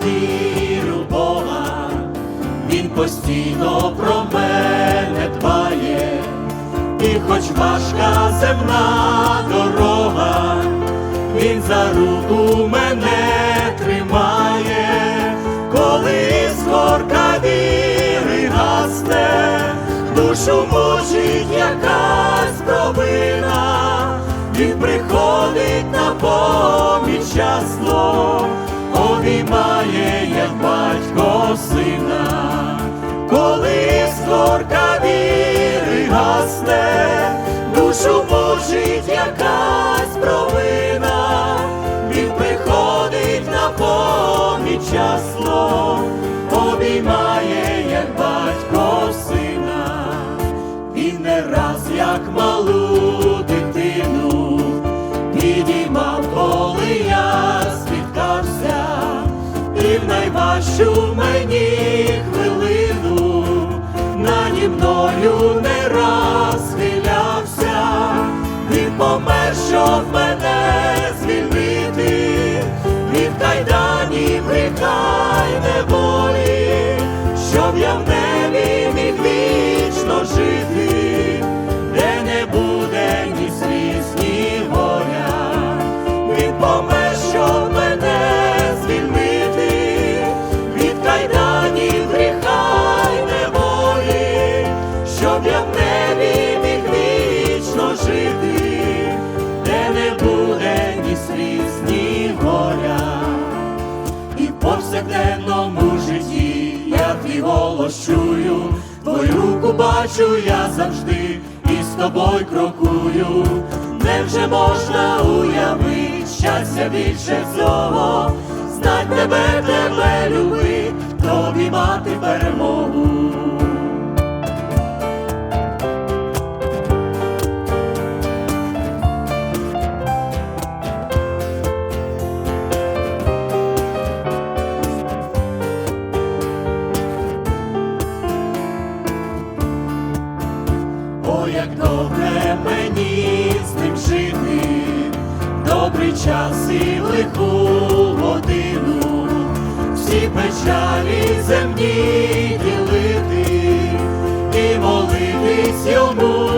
довіру Бога, Він постійно про мене дбає, і хоч важка земна дорога, Він за руку мене тримає, коли скорка віри гасне, душу мужить яка. Обіймає, як батько сина, коли скорка віри гасне, душу божить якась провина, він приходить на поміч часто, мені хвилину наді мною не раз хилявся, він помер, щоб мене не буде ні сліз, ні горя. І в повсякденному житті я твій голос чую, твою руку бачу я завжди і з тобою крокую. Невже можна уявити щастя більше всього, знать тебе, як добре мені з ним жити, добрий час і лиху годину, всі печалі земні ділити, і молитись йому